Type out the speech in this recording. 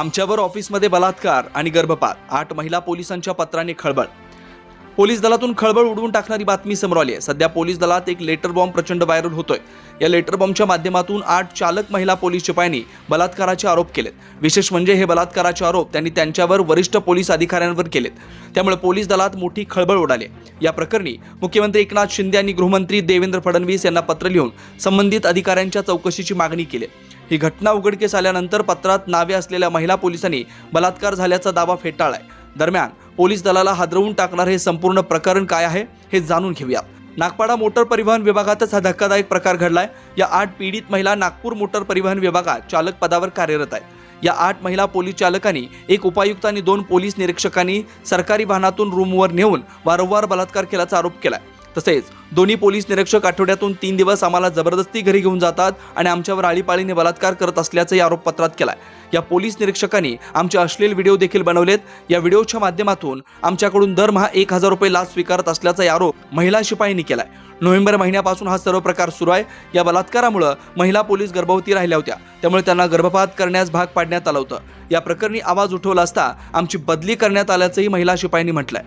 आमच्यावर ऑफिसमध्ये बलात्कार आणि गर्भपात. आठ महिला पोलिसांच्या पत्राने खळबळ. पोलीस दलातून खळबळ उडवून टाकणारी बातमी समोर आली आहे. सध्या पोलीस दलात एक लेटर बॉम्ब प्रचंड व्हायरल होतोय. या लेटर बॉम्बच्या माध्यमातून आठ चालक महिला पोलीस शिपायांनी बलात्काराचे आरोप केलेत. विशेष म्हणजे हे बलात्काराचे आरोप त्यांनी त्यांच्यावर वरिष्ठ पोलीस अधिकाऱ्यांवर केलेत. त्यामुळे पोलीस दलात मोठी खळबळ उडाली या प्रकरणी मुख्यमंत्री एकनाथ शिंदे यांनी गृहमंत्री देवेंद्र फडणवीस यांना पत्र लिहून संबंधित अधिकाऱ्यांच्या चौकशीची मागणी केली ही घटना उघडकीस आल्यानंतर पत्रात नावे असलेल्या महिला पोलिसांनी बलात्कार झाल्याचा दावा फेटाळलाय. दरम्यान पोलीस दलाला हादरवून टाकणार हे संपूर्ण प्रकरण काय आहे हे जाणून घेऊया नागपाडा मोटर परिवहन विभागातच हा धक्कादायक प्रकार घडलाय. या आठ पीडित महिला नागपूर मोटर परिवहन विभागात चालक पदावर कार्यरत आहेत. या आठ महिला पोलीस चालकांनी एक उपायुक्त आणि दोन पोलीस निरीक्षकांनी सरकारी वाहनातून रूमवर नेऊन वारंवार बलात्कार केल्याचा आरोप केलाय. तसेच दोन्ही पोलीस निरीक्षक आठवड्यातून तीन दिवस आम्हाला जबरदस्ती घरी घेऊन जातात आणि आमच्यावर आळीपाळीने बलात्कार करत असल्याचंही आरोपपत्रात केलाय. या पोलीस निरीक्षकांनी आमचे अश्लील व्हिडिओ देखील बनवलेत. या व्हिडिओच्या माध्यमातून आमच्याकडून दरमहा एक हजार रुपये लाच स्वीकारत असल्याचाही आरोप महिला शिपाईंनी केलाय. नोव्हेंबर महिन्यापासून हा सर्व प्रकार सुरू आहे. या बलात्कारामुळं महिला पोलीस गर्भवती राहिल्या होत्या. त्यामुळे त्यांना गर्भपात करण्यास भाग पाडण्यात आलं होतं. या प्रकरणी आवाज उठवला असता आमची बदली करण्यात आल्याचंही महिला शिपाईंनी म्हटलंय.